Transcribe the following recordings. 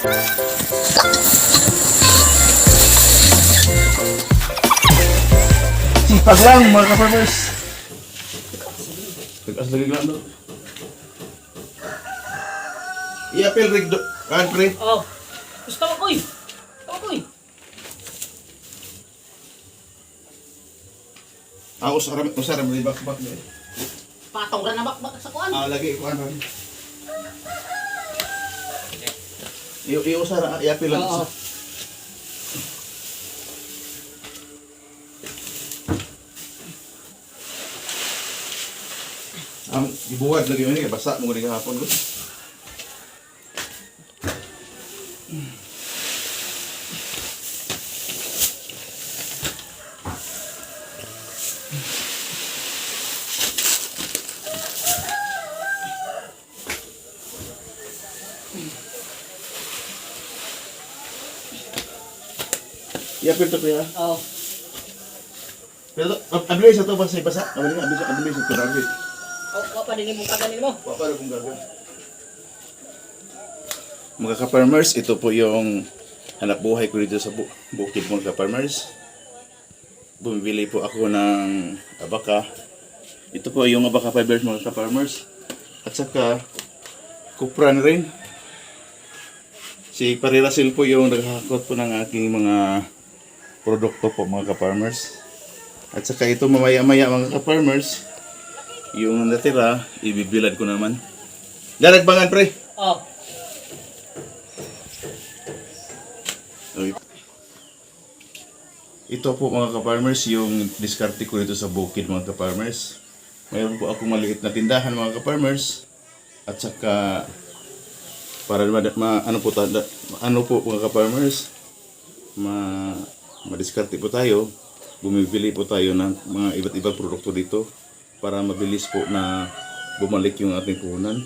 Sipag lang mga ka-farmers. Tagas lagi lang do. I-apel rig do. Kan pre. Oh. Gusto ko, uy. Gusto ko, uy. Ako sa ram sa ram rig bak bak. Patong ra na bakbak sa kuan. Ah lagi ko ano. Iyo iyo sa ra i-apel lang. Oo. Ang ibuhat lagi mo ni basa mo ni hapon ko. I-apel kuya. Oh. Pero abilis sa to basa basa. Abilis abilis abilis to abilis. Oh, wa pa din mo kaganin mo. Paano kung gagawin? Mga ka-farmers, ito po yung hanap buhay ko dito sa bu bukid mga ka-farmers. Bumibili po ako ng abaka. Ito po yung abaka fibers mga ka-farmers. At saka, kupran rin. Si Parirasil po yung naghahakot po ng aking mga produkto po mga ka-farmers. At saka ito mamaya-maya mga ka-farmers, yung natira, ibibilad ko naman. Daragbangan pre. Oh. Okay. Ito po mga ka-farmers, yung diskarte ko dito sa bukid mga ka-farmers. Mayroon po akong maliit na tindahan mga ka-farmers. At saka para ma, ma- ano po tada, ano po mga ka-farmers, ma madiskarte po tayo. Bumibili po tayo ng mga iba't ibang produkto dito para mabilis po na bumalik yung ating puhunan.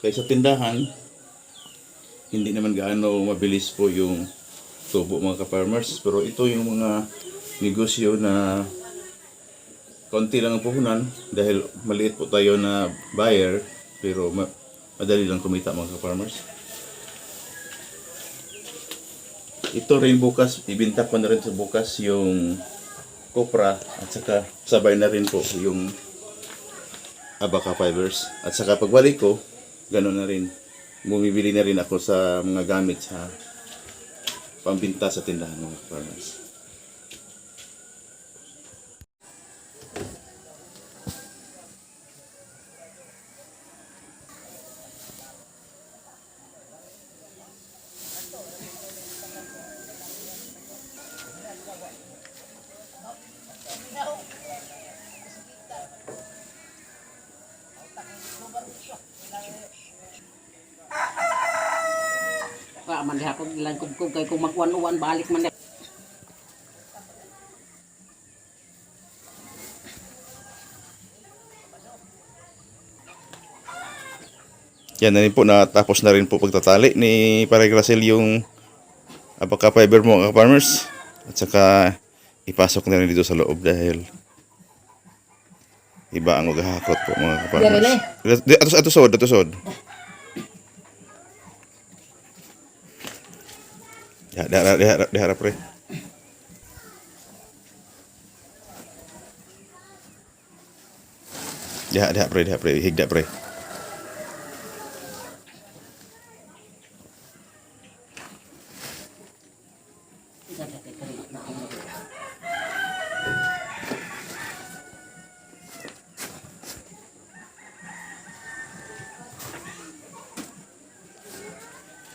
Kaya sa tindahan, hindi naman gaano mabilis po yung tubo mga ka-farmers. Pero ito yung mga negosyo na konti lang ang puhunan dahil maliit po tayo na buyer pero ma- madali lang kumita mga ka-farmers. Ito rin bukas, ibinta ko na rin sa bukas yung kopra at saka sabay na rin po yung abaka fibers. At saka pagbalik ko, gano'n na rin. Bumibili na rin ako sa mga gamit sa pambinta sa tindahan mga farmers. Wa man diha ko ilang kubkub kay kung magwan-uwan balik man. Yan na rin po, natapos na rin po pagtatali ni Pare Gracel yung abaka fiber mo farmers. At saka ipasok na rin dito sa loob dahil iba ang maghahakot po mga farmers. Di, ato, ato sod, ato sod. Diharap, diharap, diharap pre. Diharap, diharap pre, diharap pre, higda pre.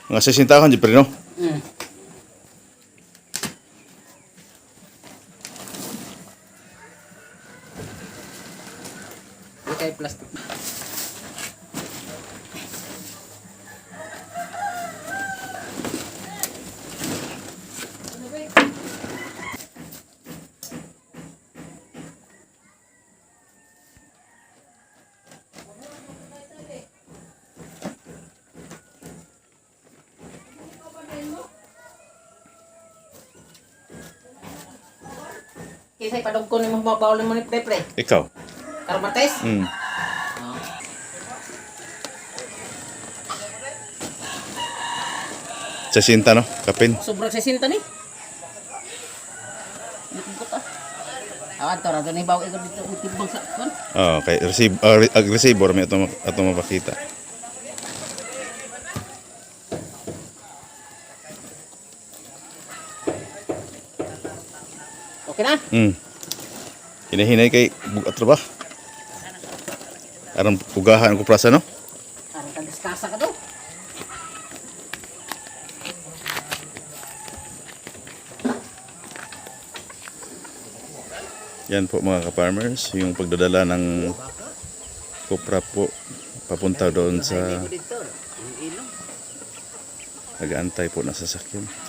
Mga 60 tahun di no? Kisay padog ko ni mo mabawal mo ni pre pre. Ikaw. Karmates. Mm. 60 no? Kapin. Sobrang sisinta ni. Likot ah. Ah, ito ra doon ibaw ikaw dito utibang sa kon. Oh, kay receive uh, receiver may ato ato mapakita. Okay na. Hmm. Hinahinay kay bugat ba? Aron pugahan ko prasa no? Aron ka diskasa ka to. Yan po mga ka-farmers, yung pagdadala ng kopra po papunta doon sa nag-aantay po na sasakyan.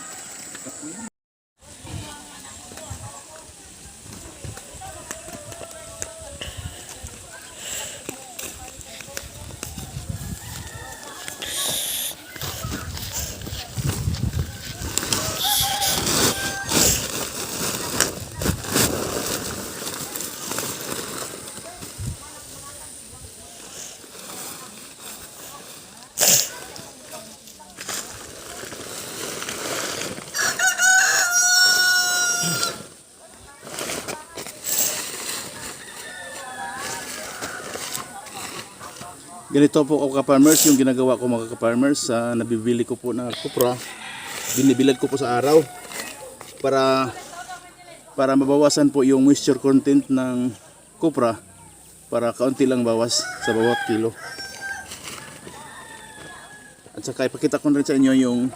Ganito po ako ka-farmers, yung ginagawa ko mga ka-farmers, sa nabibili ko po na kupra, binibilad ko po sa araw para para mabawasan po yung moisture content ng kupra para kaunti lang bawas sa bawat kilo. At saka ipakita ko rin sa inyo yung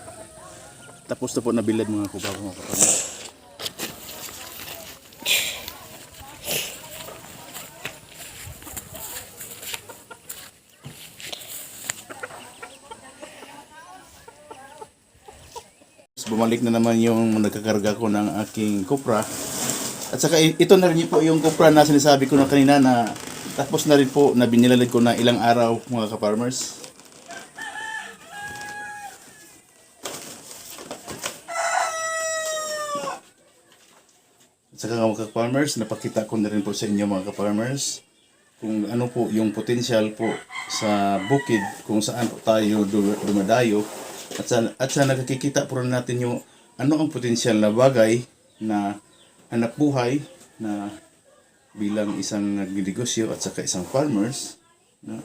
tapos na po na bilad mga kupra mga ka-farmers. Bumalik na naman yung nagkakarga ko ng aking Cupra. At saka ito na rin po yung Cupra na sinasabi ko na kanina na tapos na rin po na binilalad ko na ilang araw mga ka-farmers. At saka mga ka-farmers, napakita ko na rin po sa inyo mga ka-farmers kung ano po yung potensyal po sa bukid kung saan po tayo du- dumadayo at sa, at sa nakikita po natin yung ano ang potensyal na bagay na hanap buhay na bilang isang nagnegosyo at saka isang farmers na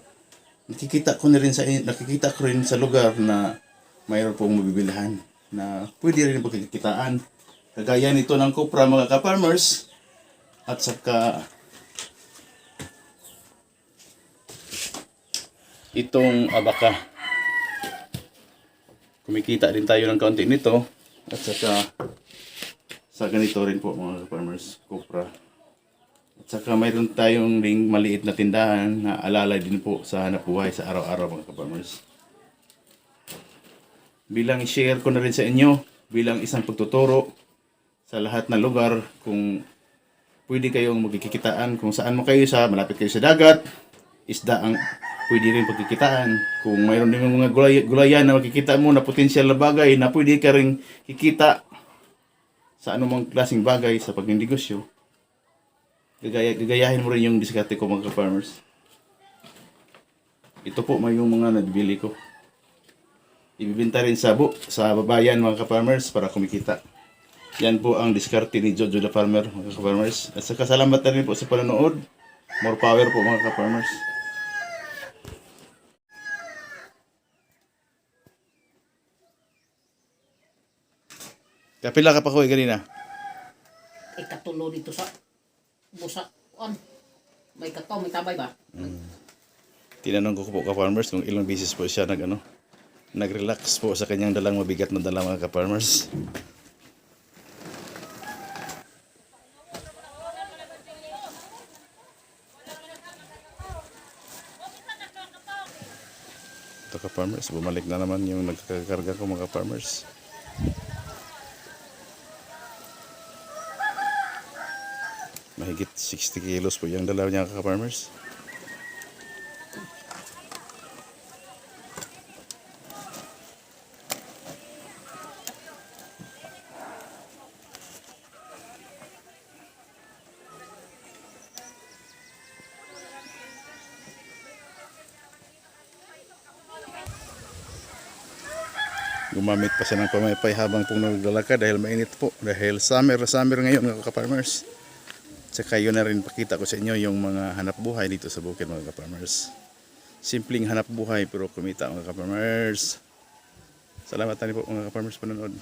nakikita ko na rin sa nakikita ko rin sa lugar na mayroon pong mabibilhan na pwede rin pagkikitaan kagaya nito ng kopra mga ka-farmers at saka itong abaka. Kumikita din tayo ng kaunti nito at saka sa ganito rin po mga farmers, kopra. At saka mayroon tayong ding maliit na tindahan na alalay din po sa hanap buhay sa araw-araw mga farmers. Bilang share ko na rin sa inyo, bilang isang pagtuturo sa lahat ng lugar kung pwede kayong magkikitaan kung saan mo kayo sa malapit kayo sa dagat, isda ang pwede rin pagkikitaan. Kung mayroon din mga gulay, gulayan na makikita mo na potensyal na bagay na pwede ka rin kikita sa anumang klaseng bagay sa pagnegosyo, gagaya, gagayahin mo rin yung diskarte ko mga farmers. Ito po may yung mga nabili ko. Ibibenta rin sa bu sa babayan mga ka-farmers para kumikita. Yan po ang diskarte ni Jojo the Farmer mga ka-farmers. At saka salamat na rin po sa panonood. More power po mga ka-farmers. Kapila ka pa ko ganina. Ikatulo dito sa busa on. May kataw, may tabay ba? Tinanong ko po ka-farmers kung ilang beses po siya nag ano, nag-relax po sa kanyang dalang mabigat na dala mga ka-farmers. Ito ka-farmers, bumalik na naman yung nagkakarga ko mga farmers. mahigit 60 kilos po yung dalaw niya kaka-farmers gumamit pa siya ng pamaypay habang pong naglalakad dahil mainit po. Dahil summer summer ngayon mga ka-farmers. Tsaka yun na rin pakita ko sa inyo yung mga hanap buhay dito sa bukid mga ka-farmers. Simpleng hanap buhay pero kumita mga ka-farmers. Salamat tani po mga ka-farmers panonood.